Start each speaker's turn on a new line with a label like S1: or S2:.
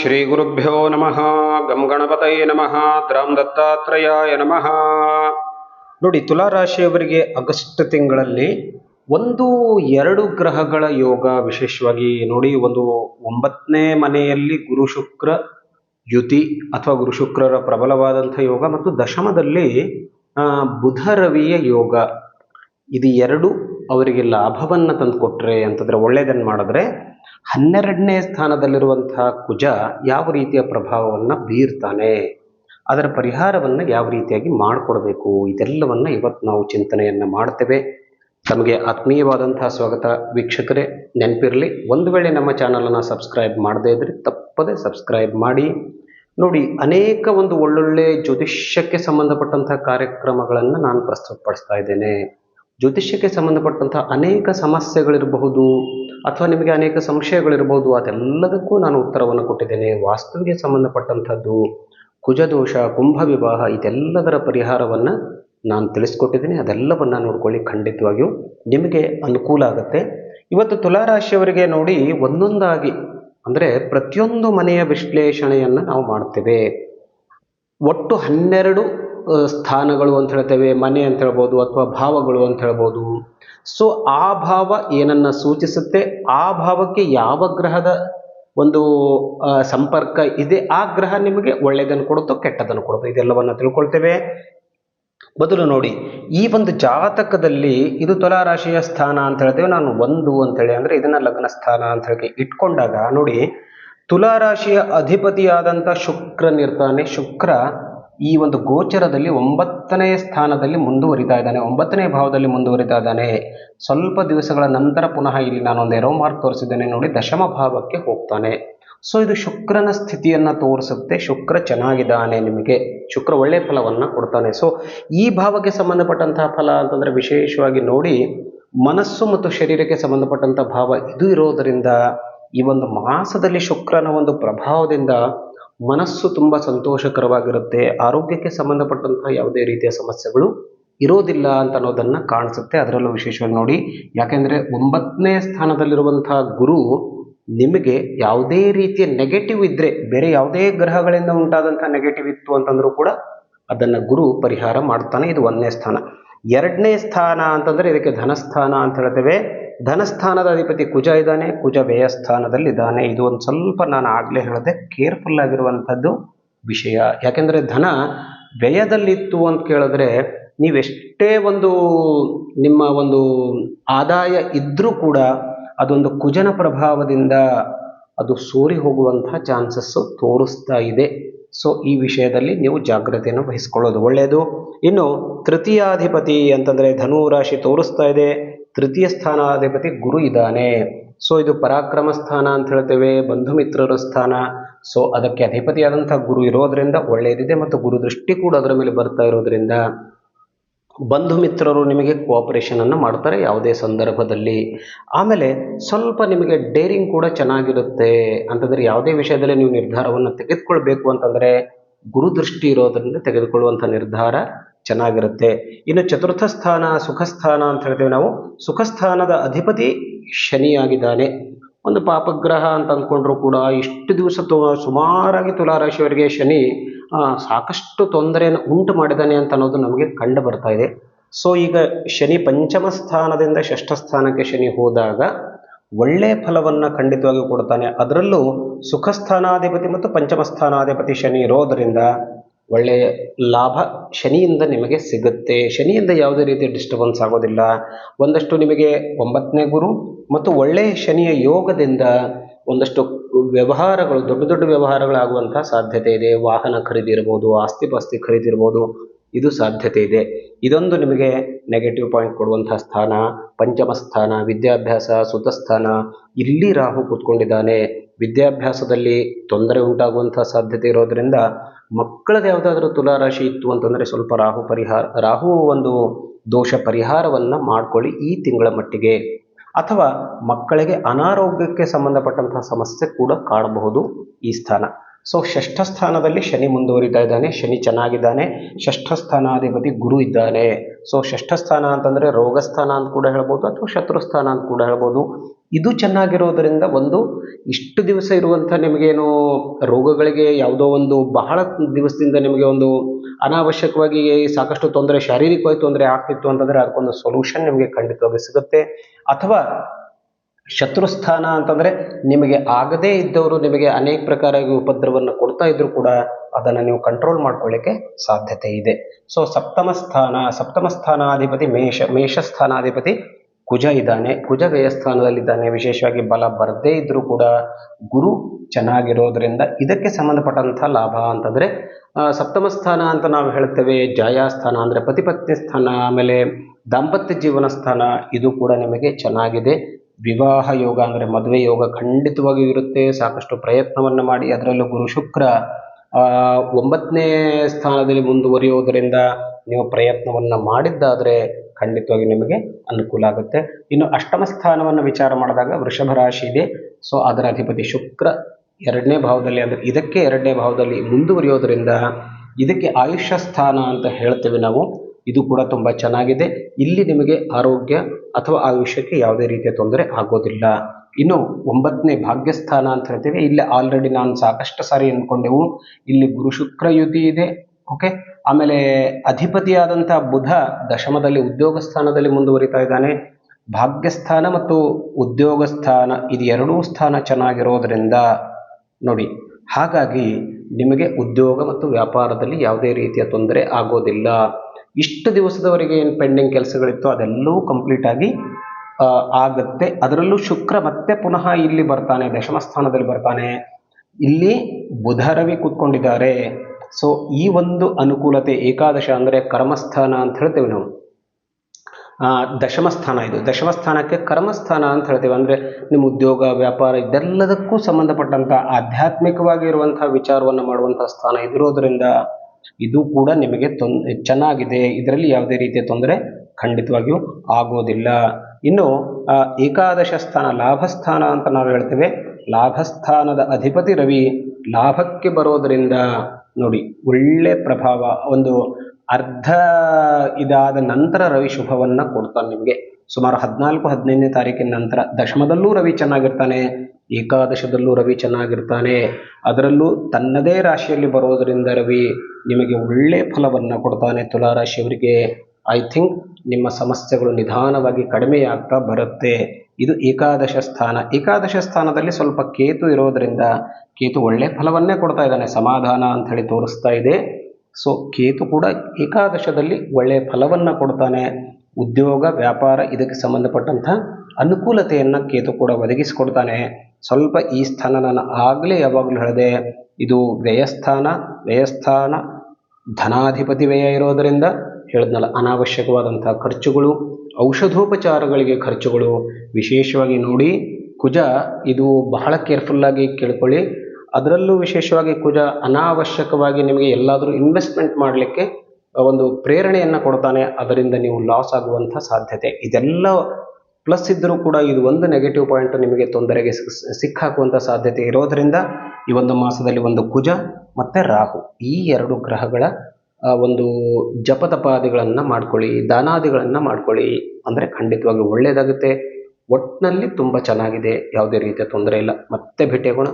S1: ಶ್ರೀಗುರುಭ್ಯೋ ನಮಃ. ಗಂ ಗಣಪತಯೇ ನಮಃ. ದ್ರಾಮ್ ದತ್ತಾತ್ರೇಯಾಯ ನಮಃ. ನೋಡಿ, ತುಲಾರಾಶಿಯವರಿಗೆ ಆಗಸ್ಟ್ ತಿಂಗಳಲ್ಲಿ ಒಂದು, ಎರಡು ಗ್ರಹಗಳ ಯೋಗ ವಿಶೇಷವಾಗಿ ನೋಡಿ, ಒಂದು ಒಂಬತ್ತನೇ ಮನೆಯಲ್ಲಿ ಗುರು ಶುಕ್ರ, ಯುತಿ ಅಥವಾ ಗುರು ಶುಕ್ರರ ಪ್ರಬಲವಾದಂಥ ಯೋಗ ಮತ್ತು ದಶಮದಲ್ಲಿ ಬುಧ ರವಿಯ ಯೋಗ. ಇದು ಎರಡು ಅವರಿಗೆ ಲಾಭವನ್ನು ತಂದುಕೊಟ್ರೆ ಅಂತಂದರೆ ಒಳ್ಳೆಯದನ್ನು ಮಾಡಿದ್ರೆ ಹನ್ನೆರಡನೇ ಸ್ಥಾನದಲ್ಲಿರುವಂತಹ ಕುಜ ಯಾವ ರೀತಿಯ ಪ್ರಭಾವವನ್ನು ಬೀರ್ತಾನೆ? ಅದರ ಪರಿಹಾರವನ್ನು ಯಾವ ರೀತಿಯಾಗಿ ಮಾಡಿಕೊಡ್ಬೇಕು? ಇದೆಲ್ಲವನ್ನು ಇವತ್ತು ನಾವು ಚಿಂತನೆಯನ್ನು ಮಾಡ್ತೇವೆ. ತಮಗೆ ಆತ್ಮೀಯವಾದಂತಹ ಸ್ವಾಗತ. ವೀಕ್ಷಕರೇ, ನೆನಪಿರಲಿ, ಒಂದು ವೇಳೆ ನಮ್ಮ ಚಾನಲನ್ನು ಸಬ್ಸ್ಕ್ರೈಬ್ ಮಾಡದೇ ಇದ್ದರೆ ತಪ್ಪದೆ ಸಬ್ಸ್ಕ್ರೈಬ್ ಮಾಡಿ. ನೋಡಿ, ಅನೇಕ ಒಂದು ಒಳ್ಳೊಳ್ಳೆ ಜ್ಯೋತಿಷ್ಯಕ್ಕೆ ಸಂಬಂಧಪಟ್ಟಂತಹ ಕಾರ್ಯಕ್ರಮಗಳನ್ನು ನಾನು ಪ್ರಸ್ತುತಪಡಿಸ್ತಾ ಇದ್ದೇನೆ. ಜ್ಯೋತಿಷ್ಯಕ್ಕೆ ಸಂಬಂಧಪಟ್ಟಂತಹ ಅನೇಕ ಸಮಸ್ಯೆಗಳಿರಬಹುದು ಅಥವಾ ನಿಮಗೆ ಅನೇಕ ಸಂಶಯಗಳಿರಬಹುದು, ಅದೆಲ್ಲದಕ್ಕೂ ನಾನು ಉತ್ತರವನ್ನು ಕೊಟ್ಟಿದ್ದೇನೆ. ವಾಸ್ತುವಿಗೆ ಸಂಬಂಧಪಟ್ಟಂಥದ್ದು, ಕುಜದೋಷ ಕುಂಭ ವಿವಾಹ ಇದೆಲ್ಲದರ ಪರಿಹಾರವನ್ನು ನಾನು ತಿಳಿಸ್ಕೊಟ್ಟಿದ್ದೀನಿ. ಅದೆಲ್ಲವನ್ನು ನೋಡ್ಕೊಳ್ಳಿ. ಖಂಡಿತವಾಗಿಯೂ ನಿಮಗೆ ಅನುಕೂಲ ಆಗುತ್ತೆ. ಇವತ್ತು ತುಲಾರಾಶಿಯವರಿಗೆ ನೋಡಿ ಒಂದೊಂದಾಗಿ, ಅಂದರೆ ಪ್ರತಿಯೊಂದು ಮನೆಯ ವಿಶ್ಲೇಷಣೆಯನ್ನು ನಾವು ಮಾಡ್ತೇವೆ. ಒಟ್ಟು ಹನ್ನೆರಡು ಸ್ಥಾನಗಳು ಅಂತ ಹೇಳ್ತೇವೆ, ಮನೆ ಅಂತ ಹೇಳ್ಬೋದು ಅಥವಾ ಭಾವಗಳು ಅಂತ ಹೇಳ್ಬೋದು. ಸೊ ಆ ಭಾವ ಏನನ್ನ ಸೂಚಿಸುತ್ತೆ? ಆ ಭಾವಕ್ಕೆ ಯಾವ ಗ್ರಹದ ಒಂದು ಸಂಪರ್ಕ ಇದೆ, ಆ ಗ್ರಹ ನಿಮಗೆ ಒಳ್ಳೆಯದನ್ನು ಕೊಡುತ್ತೋ ಕೆಟ್ಟದನ್ನು ಕೊಡುತ್ತೋ, ಇದೆಲ್ಲವನ್ನು ತಿಳ್ಕೊಳ್ತೇವೆ. ಬದಲು ನೋಡಿ, ಈ ಒಂದು ಜಾತಕದಲ್ಲಿ ಇದು ತುಲಾರಾಶಿಯ ಸ್ಥಾನ ಅಂತ ಹೇಳ್ತೇವೆ, ನಾನು ಒಂದು ಅಂತೇಳಿ ಅಂದರೆ ಇದನ್ನ ಲಗ್ನ ಸ್ಥಾನ ಅಂತ ಹೇಳಿ ಇಟ್ಕೊಂಡಾಗ, ನೋಡಿ, ತುಲಾರಾಶಿಯ ಅಧಿಪತಿಯಾದಂಥ ಶುಕ್ರನಿರ್ತಾನೆ, ಶುಕ್ರ ಈ ಒಂದು ಗೋಚರದಲ್ಲಿ ಒಂಬತ್ತನೇ ಸ್ಥಾನದಲ್ಲಿ ಮುಂದುವರಿತಾ ಇದ್ದಾನೆ. ಒಂಬತ್ತನೇ ಭಾವದಲ್ಲಿ ಮುಂದುವರಿತಾ ಇದ್ದಾನೆ. ಸ್ವಲ್ಪ ದಿವಸಗಳ ನಂತರ ಪುನಃ ಇಲ್ಲಿ ನಾನು ಒಂದು ಎರೋ ಮಾರ್ಕ್ ತೋರಿಸಿದ್ದೇನೆ. ನೋಡಿ, ದಶಮ ಭಾವಕ್ಕೆ ಹೋಗ್ತಾನೆ. ಸೊ ಇದು ಶುಕ್ರನ ಸ್ಥಿತಿಯನ್ನು ತೋರಿಸುತ್ತೆ. ಶುಕ್ರ ಚೆನ್ನಾಗಿದ್ದಾನೆ ನಿಮಗೆ. ಶುಕ್ರ ಒಳ್ಳೆಯ ಫಲವನ್ನು ಕೊಡ್ತಾನೆ. ಸೊ ಈ ಭಾವಕ್ಕೆ ಸಂಬಂಧಪಟ್ಟಂತಹ ಫಲ ಅಂತಂದರೆ ವಿಶೇಷವಾಗಿ ನೋಡಿ, ಮನಸ್ಸು ಮತ್ತು ಶರೀರಕ್ಕೆ ಸಂಬಂಧಪಟ್ಟಂಥ ಭಾವ ಇದು ಇರೋದರಿಂದ ಈ ಒಂದು ಮಾಸದಲ್ಲಿ ಶುಕ್ರನ ಒಂದು ಪ್ರಭಾವದಿಂದ ಮನಸ್ಸು ತುಂಬ ಸಂತೋಷಕರವಾಗಿರುತ್ತೆ, ಆರೋಗ್ಯಕ್ಕೆ ಸಂಬಂಧಪಟ್ಟಂತಹ ಯಾವುದೇ ರೀತಿಯ ಸಮಸ್ಯೆಗಳು ಇರೋದಿಲ್ಲ ಅಂತ ಅನ್ನೋದನ್ನು ಕಾಣಿಸುತ್ತೆ. ಅದರಲ್ಲೂ ವಿಶೇಷವಾಗಿ ನೋಡಿ, ಯಾಕೆಂದರೆ ಒಂಬತ್ತನೇ ಸ್ಥಾನದಲ್ಲಿರುವಂತಹ ಗುರು ನಿಮಗೆ ಯಾವುದೇ ರೀತಿಯ ನೆಗೆಟಿವ್ ಇದ್ದರೆ ಬೇರೆ ಯಾವುದೇ ಗ್ರಹಗಳಿಂದ ಉಂಟಾದಂಥ ನೆಗೆಟಿವ್ ಇತ್ತು ಅಂತಂದ್ರೂ ಕೂಡ ಅದನ್ನು ಗುರು ಪರಿಹಾರ ಮಾಡ್ತಾನೆ ಇದು ಒಂದನೇ ಸ್ಥಾನ. ಎರಡನೇ ಸ್ಥಾನ ಅಂತಂದರೆ ಇದಕ್ಕೆ ಧನಸ್ಥಾನ ಅಂತ ಹೇಳ್ತೇವೆ. ಧನಸ್ಥಾನದ ಅಧಿಪತಿ ಕುಜ ಇದ್ದಾನೆ. ಕುಜ ವ್ಯಯ ಸ್ಥಾನದಲ್ಲಿದ್ದಾನೆ. ಇದು ಒಂದು ಸ್ವಲ್ಪ ನಾನು ಆಗಲೇ ಹೇಳಿದೆ ಕೇರ್ಫುಲ್ ಆಗಿರುವಂಥದ್ದು ವಿಷಯ. ಯಾಕೆಂದರೆ ಧನ ವ್ಯಯದಲ್ಲಿತ್ತು ಅಂತ ಕೇಳಿದ್ರೆ ನೀವೆಷ್ಟೇ ಒಂದು ನಿಮ್ಮ ಒಂದು ಆದಾಯ ಇದ್ದರೂ ಕೂಡ ಅದೊಂದು ಕುಜನ ಪ್ರಭಾವದಿಂದ ಅದು ಸೋರಿ ಹೋಗುವಂತಹ ಚಾನ್ಸಸ್ಸು ತೋರಿಸ್ತಾ ಇದೆ. ಸೊ ಈ ವಿಷಯದಲ್ಲಿ ನೀವು ಜಾಗ್ರತೆಯನ್ನು ವಹಿಸ್ಕೊಳ್ಳೋದು ಒಳ್ಳೆಯದು. ಇನ್ನು, ತೃತೀಯಾಧಿಪತಿ ಅಂತಂದರೆ ಧನು ರಾಶಿ ತೋರಿಸ್ತಾ ಇದೆ. ತೃತೀಯ ಸ್ಥಾನಾಧಿಪತಿ ಗುರು ಇದ್ದಾನೆ. ಸೊ ಇದು ಪರಾಕ್ರಮ ಸ್ಥಾನ ಅಂತ ಹೇಳ್ತೇವೆ ಬಂಧು ಮಿತ್ರರ ಸ್ಥಾನ. ಸೊ ಅದಕ್ಕೆ ಅಧಿಪತಿಯಾದಂಥ ಗುರು ಇರೋದರಿಂದ ಒಳ್ಳೆಯದಿದೆ ಮತ್ತು ಗುರು ದೃಷ್ಟಿ ಕೂಡ ಅದರ ಮೇಲೆ ಬರ್ತಾ ಇರೋದ್ರಿಂದ ಬಂಧು ಮಿತ್ರರು ನಿಮಗೆ ಕೋಆಪರೇಷನನ್ನು ಮಾಡ್ತಾರೆ ಯಾವುದೇ ಸಂದರ್ಭದಲ್ಲಿ. ಆಮೇಲೆ ಸ್ವಲ್ಪ ನಿಮಗೆ ಡೇರಿಂಗ್ ಕೂಡ ಚೆನ್ನಾಗಿರುತ್ತೆ ಅಂತಂದರೆ ಯಾವುದೇ ವಿಷಯದಲ್ಲಿ ನೀವು ನಿರ್ಧಾರವನ್ನು ತೆಗೆದುಕೊಳ್ಬೇಕು ಅಂತಂದರೆ ಗುರುದೃಷ್ಟಿ ಇರೋದರಿಂದ ತೆಗೆದುಕೊಳ್ಳುವಂಥ ನಿರ್ಧಾರ ಚೆನ್ನಾಗಿರುತ್ತೆ. ಇನ್ನು ಚತುರ್ಥ ಸ್ಥಾನ ಸುಖ ಸ್ಥಾನ ಅಂತ ಹೇಳ್ತೇವೆ ನಾವು. ಸುಖ ಸ್ಥಾನದ ಅಧಿಪತಿ ಶನಿಯಾಗಿದ್ದಾನೆ. ಒಂದು ಪಾಪಗ್ರಹ ಅಂತ ಅಂದ್ಕೊಂಡ್ರು ಕೂಡ ಇಷ್ಟು ದಿವಸ ತು, ಸುಮಾರಾಗಿ ತುಲಾರಾಶಿಯವರಿಗೆ ಶನಿ ಸಾಕಷ್ಟು ತೊಂದರೆಯನ್ನು ಉಂಟು ಮಾಡಿದ್ದಾನೆ ಅಂತ ಅನ್ನೋದು ನಮಗೆ ಕಂಡು ಬರ್ತಾ ಇದೆ. ಸೊ, ಈಗ ಶನಿ ಪಂಚಮ ಸ್ಥಾನದಿಂದ ಷಷ್ಠ ಸ್ಥಾನಕ್ಕೆ ಶನಿ ಹೋದಾಗ ಒಳ್ಳೆಯ ಫಲವನ್ನು ಖಂಡಿತವಾಗಿ ಕೊಡ್ತಾನೆ. ಅದರಲ್ಲೂ ಸುಖಸ್ಥಾನಾಧಿಪತಿ ಮತ್ತು ಪಂಚಮಸ್ಥಾನಾಧಿಪತಿ ಶನಿ ಇರೋದರಿಂದ ಒಳ್ಳೆಯ ಲಾಭ ಶನಿಯಿಂದ ನಿಮಗೆ ಸಿಗುತ್ತೆ. ಶನಿಯಿಂದ ಯಾವುದೇ ರೀತಿಯ ಡಿಸ್ಟರ್ಬೆನ್ಸ್ ಆಗೋದಿಲ್ಲ. ಒಂದಷ್ಟು ನಿಮಗೆ ಒಂಬತ್ತನೇ ಗುರು ಮತ್ತು ಒಳ್ಳೆಯ ಶನಿಯ ಯೋಗದಿಂದ ಒಂದಷ್ಟು ವ್ಯವಹಾರಗಳು, ದೊಡ್ಡ ದೊಡ್ಡ ವ್ಯವಹಾರಗಳಾಗುವಂಥ ಸಾಧ್ಯತೆ ಇದೆ. ವಾಹನ ಖರೀದಿ ಇರ್ಬೋದು ಆಸ್ತಿ ಪಾಸ್ತಿ ಖರೀದಿ ಇರ್ಬೋದು ಇದು ಸಾಧ್ಯತೆ ಇದೆ. ಇದೊಂದು ನಿಮಗೆ ನೆಗೆಟಿವ್ ಪಾಯಿಂಟ್ ಕೊಡುವಂಥ ಸ್ಥಾನ. ಪಂಚಮ ಸ್ಥಾನ, ವಿದ್ಯಾಭ್ಯಾಸ ಸುತಸ್ಥಾನ ಇಲ್ಲಿ ರಾಹು ಕೂತ್ಕೊಂಡಿದ್ದಾನೆ. ವಿದ್ಯಾಭ್ಯಾಸದಲ್ಲಿ ತೊಂದರೆ ಉಂಟಾಗುವಂಥ ಸಾಧ್ಯತೆ ಇರೋದರಿಂದ ಮಕ್ಕಳದ್ದು ಯಾವುದಾದ್ರೂ ತುಲಾರಾಶಿ ಇತ್ತು ಅಂತಂದರೆ ಸ್ವಲ್ಪ ರಾಹು ಪರಿಹಾರ, ರಾಹು ಒಂದು ದೋಷ ಪರಿಹಾರವನ್ನು ಮಾಡ್ಕೊಳ್ಳಿ ಈ ತಿಂಗಳ ಮಟ್ಟಿಗೆ. ಅಥವಾ ಮಕ್ಕಳಿಗೆ ಅನಾರೋಗ್ಯಕ್ಕೆ ಸಂಬಂಧಪಟ್ಟಂತಹ ಸಮಸ್ಯೆ ಕೂಡ ಕಾಣಬಹುದು ಈ ಸ್ಥಾನ. ಸೊ ಷಷ್ಠ ಸ್ಥಾನದಲ್ಲಿ ಶನಿ ಮುಂದುವರಿತಾ ಇದ್ದಾನೆ, ಶನಿ ಚೆನ್ನಾಗಿದ್ದಾನೆ ಷಷ್ಠ ಸ್ಥಾನಾಧಿಪತಿ ಗುರು ಇದ್ದಾನೆ. ಸೊ ಷಷ್ಠ ಸ್ಥಾನ ಅಂತಂದರೆ ರೋಗಸ್ಥಾನ ಅಂತ ಕೂಡ ಹೇಳ್ಬೋದು ಅಥವಾ ಶತ್ರುಸ್ಥಾನ ಅಂತ ಕೂಡ ಹೇಳ್ಬೋದು. ಇದು ಚೆನ್ನಾಗಿರೋದರಿಂದ ಒಂದು ಇಷ್ಟು ದಿವಸ ಇರುವಂಥ ನಿಮಗೇನು ರೋಗಗಳಿಗೆ ಯಾವುದೋ ಒಂದು ಬಹಳ ದಿವಸದಿಂದ ನಿಮಗೆ ಒಂದು ಅನಾವಶ್ಯಕವಾಗಿ ಸಾಕಷ್ಟು ತೊಂದರೆ, ಶಾರೀರಿಕವಾಗಿ ತೊಂದರೆ ಆಗ್ತಿತ್ತು ಅಂತಂದರೆ ಅದಕ್ಕೊಂದು ಸೊಲ್ಯೂಷನ್ ನಿಮಗೆ ಖಂಡಿತವಾಗಿ ಸಿಗುತ್ತೆ. ಅಥವಾ ಶತ್ರುಸ್ಥಾನ ಅಂತಂದರೆ ನಿಮಗೆ ಆಗದೇ ಇದ್ದವರು ನಿಮಗೆ ಅನೇಕ ಪ್ರಕಾರವಾಗಿ ಉಪದ್ರವನ್ನು ಕೊಡ್ತಾ ಇದ್ದರೂ ಕೂಡ ಅದನ್ನು ನೀವು ಕಂಟ್ರೋಲ್ ಮಾಡ್ಕೊಳ್ಳಿಕ್ಕೆ ಸಾಧ್ಯತೆ ಇದೆ. ಸೊ ಸಪ್ತಮ ಸ್ಥಾನ, ಸಪ್ತಮ ಸ್ಥಾನಾಧಿಪತಿ ಮೇಷ ಮೇಷ ಸ್ಥಾನಾಧಿಪತಿ ಕುಜ ಇದ್ದಾನೆ. ಕುಜ ವ್ಯಯಸ್ಥಾನದಲ್ಲಿದ್ದಾನೆ ವಿಶೇಷವಾಗಿ ಬಲ ಬರದೇ ಇದ್ದರೂ ಕೂಡ ಗುರು ಚೆನ್ನಾಗಿರೋದ್ರಿಂದ ಇದಕ್ಕೆ ಸಂಬಂಧಪಟ್ಟಂಥ ಲಾಭ ಅಂತಂದರೆ ಸಪ್ತಮ ಸ್ಥಾನ ಅಂತ ನಾವು ಹೇಳ್ತೇವೆ ಜಾಯಾಸ್ಥಾನ ಅಂದರೆ ಪತಿಪತ್ನಿ ಸ್ಥಾನ, ಆಮೇಲೆ ದಾಂಪತ್ಯ ಜೀವನ ಸ್ಥಾನ, ಇದು ಕೂಡ ನಿಮಗೆ ಚೆನ್ನಾಗಿದೆ. ವಿವಾಹ ಯೋಗ ಅಂದರೆ ಮದುವೆ ಯೋಗ ಖಂಡಿತವಾಗಿಯೂ ಇರುತ್ತೆ. ಸಾಕಷ್ಟು ಪ್ರಯತ್ನವನ್ನು ಮಾಡಿ, ಅದರಲ್ಲೂ ಗುರು ಶುಕ್ರ ಒಂಬತ್ತನೇ ಸ್ಥಾನದಲ್ಲಿ ಮುಂದುವರಿಯೋದರಿಂದ ನೀವು ಪ್ರಯತ್ನವನ್ನು ಮಾಡಿದ್ದಾದರೆ ಖಂಡಿತವಾಗಿ ನಿಮಗೆ ಅನುಕೂಲ ಆಗುತ್ತೆ. ಇನ್ನು ಅಷ್ಟಮ ಸ್ಥಾನವನ್ನು ವಿಚಾರ ಮಾಡಿದಾಗ ವೃಷಭ ರಾಶಿ ಇದೆ. ಸೊ, ಅದರ ಅಧಿಪತಿ ಶುಕ್ರ ಎರಡನೇ ಭಾವದಲ್ಲಿ, ಅಂದರೆ ಇದಕ್ಕೆ ಎರಡನೇ ಭಾವದಲ್ಲಿ ಮುಂದುವರಿಯೋದರಿಂದ ಇದಕ್ಕೆ ಆಯುಷ್ಯ ಸ್ಥಾನ ಅಂತ ಹೇಳ್ತೇವೆ ನಾವು. ಇದು ಕೂಡ ತುಂಬ ಚೆನ್ನಾಗಿದೆ. ಇಲ್ಲಿ ನಿಮಗೆ ಆರೋಗ್ಯ ಅಥವಾ ಆಯುಷ್ಯಕ್ಕೆ ಯಾವುದೇ ರೀತಿಯ ತೊಂದರೆ ಆಗೋದಿಲ್ಲ. ಇನ್ನು ಒಂಬತ್ತನೇ ಭಾಗ್ಯಸ್ಥಾನ ಅಂತ ಹೇಳ್ತೇವೆ. ಇಲ್ಲಿ ಆಲ್ರೆಡಿ ನಾನು ಸಾಕಷ್ಟು ಸಾರಿ ಅಂದ್ಕೊಂಡೆವು ಇಲ್ಲಿ ಗುರು ಶುಕ್ರ ಯುತಿ ಇದೆ. ಓಕೆ ಆಮೇಲೆ ಅಧಿಪತಿಯಾದಂಥ ಬುಧ ದಶಮದಲ್ಲಿ ಉದ್ಯೋಗ ಸ್ಥಾನದಲ್ಲಿ ಮುಂದುವರಿತಾ ಇದ್ದಾನೆ. ಭಾಗ್ಯಸ್ಥಾನ ಮತ್ತು ಉದ್ಯೋಗ ಸ್ಥಾನ ಇದು ಎರಡೂ ಸ್ಥಾನ ಚೆನ್ನಾಗಿರೋದ್ರಿಂದ ನೋಡಿ, ಹಾಗಾಗಿ ನಿಮಗೆ ಉದ್ಯೋಗ ಮತ್ತು ವ್ಯಾಪಾರದಲ್ಲಿ ಯಾವುದೇ ರೀತಿಯ ತೊಂದರೆ ಆಗೋದಿಲ್ಲ. ಇಷ್ಟು ದಿವಸದವರೆಗೆ ಏನು ಪೆಂಡಿಂಗ್ ಕೆಲಸಗಳಿತ್ತು ಅದೆಲ್ಲವೂ ಕಂಪ್ಲೀಟಾಗಿ ಆಗುತ್ತೆ. ಅದರಲ್ಲೂ ಶುಕ್ರ ಮತ್ತೆ ಪುನಃ ಇಲ್ಲಿ ಬರ್ತಾನೆ, ದಶಮ ಸ್ಥಾನದಲ್ಲಿ ಬರ್ತಾನೆ. ಇಲ್ಲಿ ಬುಧ, ರವಿ ಕೂತ್ಕೊಂಡಿದ್ದಾರೆ. ಸೊ ಈ ಒಂದು ಅನುಕೂಲತೆ, ಏಕಾದಶ ಅಂದರೆ ಕರ್ಮಸ್ಥಾನ ಅಂತ ಹೇಳ್ತೇವೆ ನಾವು. ದಶಮಸ್ಥಾನ ದಶಮ ಸ್ಥಾನ ಇದು. ದಶಮ ಸ್ಥಾನಕ್ಕೆ ಕರ್ಮಸ್ಥಾನ ಅಂತ ಹೇಳ್ತೇವೆ. ಅಂದರೆ ನಿಮ್ಮ ಉದ್ಯೋಗ, ವ್ಯಾಪಾರ, ಇದೆಲ್ಲದಕ್ಕೂ ಸಂಬಂಧಪಟ್ಟಂಥ ಆಧ್ಯಾತ್ಮಿಕವಾಗಿರುವಂಥ ವಿಚಾರವನ್ನು ಮಾಡುವಂಥ ಸ್ಥಾನ ಇದಿರೋದ್ರಿಂದ ಇದು ಕೂಡ ನಿಮಗೆ ತೊನ್, ಚೆನ್ನಾಗಿದೆ. ಇದರಲ್ಲಿ ಯಾವುದೇ ರೀತಿಯ ತೊಂದರೆ ಖಂಡಿತವಾಗಿಯೂ ಆಗೋದಿಲ್ಲ. ಇನ್ನು ಏಕಾದಶ ಸ್ಥಾನ, ಲಾಭಸ್ಥಾನ ಅಂತ ನಾವು ಹೇಳ್ತೇವೆ. ಲಾಭಸ್ಥಾನದ ಅಧಿಪತಿ ರವಿ ಲಾಭಕ್ಕೆ ಬರೋದರಿಂದ ನೋಡಿ ಒಳ್ಳೆ ಪ್ರಭಾವ, ಒಂದು ಅರ್ಧ ಇದಾದ ನಂತರ ರವಿ ಶುಭವನ್ನು ಕೊಡ್ತಾನೆ ನಿಮಗೆ. ಸುಮಾರು ಹದಿನಾಲ್ಕು, ಹದಿನೈದನೇ ತಾರೀಕಿನ ನಂತರ ದಶಮದಲ್ಲೂ ರವಿ ಚೆನ್ನಾಗಿರ್ತಾನೆ, ಏಕಾದಶದಲ್ಲೂ ರವಿ ಚೆನ್ನಾಗಿರ್ತಾನೆ. ಅದರಲ್ಲೂ ತನ್ನದೇ ರಾಶಿಯಲ್ಲಿ ಬರೋದರಿಂದ ರವಿ ನಿಮಗೆ ಒಳ್ಳೆ ಫಲವನ್ನು ಕೊಡ್ತಾನೆ ತುಲಾರಾಶಿಯವರಿಗೆ. ಐ ಥಿಂಕ್ ನಿಮ್ಮ ಸಮಸ್ಯೆಗಳು ನಿಧಾನವಾಗಿ ಕಡಿಮೆಯಾಗ್ತಾ ಬರುತ್ತೆ. ಇದು ಏಕಾದಶ ಸ್ಥಾನ. ಏಕಾದಶ ಸ್ಥಾನದಲ್ಲಿ ಸ್ವಲ್ಪ ಕೇತು ಇರೋದರಿಂದ ಕೇತು ಒಳ್ಳೆ ಫಲವನ್ನೇ ಕೊಡ್ತಾ ಇದ್ದಾನೆ. ಸಮಾಧಾನ ಅಂತ ಹೇಳಿ ತೋರಿಸ್ತಾ ಇದೆ. ಸೊ ಕೇತು ಕೂಡ ಏಕಾದಶದಲ್ಲಿ ಒಳ್ಳೆಯ ಫಲವನ್ನು ಕೊಡ್ತಾನೆ. ಉದ್ಯೋಗ, ವ್ಯಾಪಾರ ಇದಕ್ಕೆ ಸಂಬಂಧಪಟ್ಟಂಥ ಅನುಕೂಲತೆಯನ್ನು ಕೇತು ಕೂಡ ಒದಗಿಸಿಕೊಡ್ತಾನೆ. ಸ್ವಲ್ಪ ಈ ಸ್ಥಾನ ನಾನು ಆಗಲೇ ಯಾವಾಗಲೂ ಹೇಳಿದೆ, ಇದು ವ್ಯಯಸ್ಥಾನ ವ್ಯಯಸ್ಥಾನ ಧನಾಧಿಪತಿ ವ್ಯಯ ಇರೋದರಿಂದ ಹೇಳಿದ್ನಲ್ಲ, ಅನಾವಶ್ಯಕವಾದಂಥ ಖರ್ಚುಗಳು, ಔಷಧೋಪಚಾರಗಳಿಗೆ ಖರ್ಚುಗಳು. ವಿಶೇಷವಾಗಿ ನೋಡಿ, ಕುಜ, ಇದು ಬಹಳ ಕೇರ್ಫುಲ್ಲಾಗಿ ಕೇಳ್ಕೊಳ್ಳಿ. ಅದರಲ್ಲೂ ವಿಶೇಷವಾಗಿ ಕುಜ ಅನಾವಶ್ಯಕವಾಗಿ ನಿಮಗೆ ಎಲ್ಲಾದರೂ ಇನ್ವೆಸ್ಟ್ಮೆಂಟ್ ಮಾಡಲಿಕ್ಕೆ ಒಂದು ಪ್ರೇರಣೆಯನ್ನು ಕೊಡ್ತಾನೆ. ಅದರಿಂದ ನೀವು ಲಾಸ್ ಆಗುವಂಥ ಸಾಧ್ಯತೆ. ಇದೆಲ್ಲ ಪ್ಲಸ್ ಇದ್ದರೂ ಕೂಡ ಇದು ಒಂದು ನೆಗೆಟಿವ್ ಪಾಯಿಂಟ್ ನಿಮಗೆ ತೊಂದರೆಗೆ ಸಿಕ್- ಸಿಕ್ಕಾಕುವಂಥ ಸಾಧ್ಯತೆ ಇರೋದರಿಂದ ಈ ಒಂದು ಮಾಸದಲ್ಲಿ ಒಂದು ಕುಜ ಮತ್ತು ರಾಹು ಈ ಎರಡು ಗ್ರಹಗಳ ಒಂದು ಜಪತಪಾದಿಗಳನ್ನು ಮಾಡ್ಕೊಳ್ಳಿ, ದಾನಾದಿಗಳನ್ನು ಮಾಡ್ಕೊಳ್ಳಿ. ಅಂದರೆ ಖಂಡಿತವಾಗಿ ಒಳ್ಳೆಯದಾಗುತ್ತೆ ಒಟ್ಟಿನಲ್ಲಿ ತುಂಬ ಚೆನ್ನಾಗಿದೆ. ಯಾವುದೇ ರೀತಿಯ ತೊಂದರೆ ಇಲ್ಲ. ಮತ್ತೆ ಭೇಟಿಯಾಗೋಣ.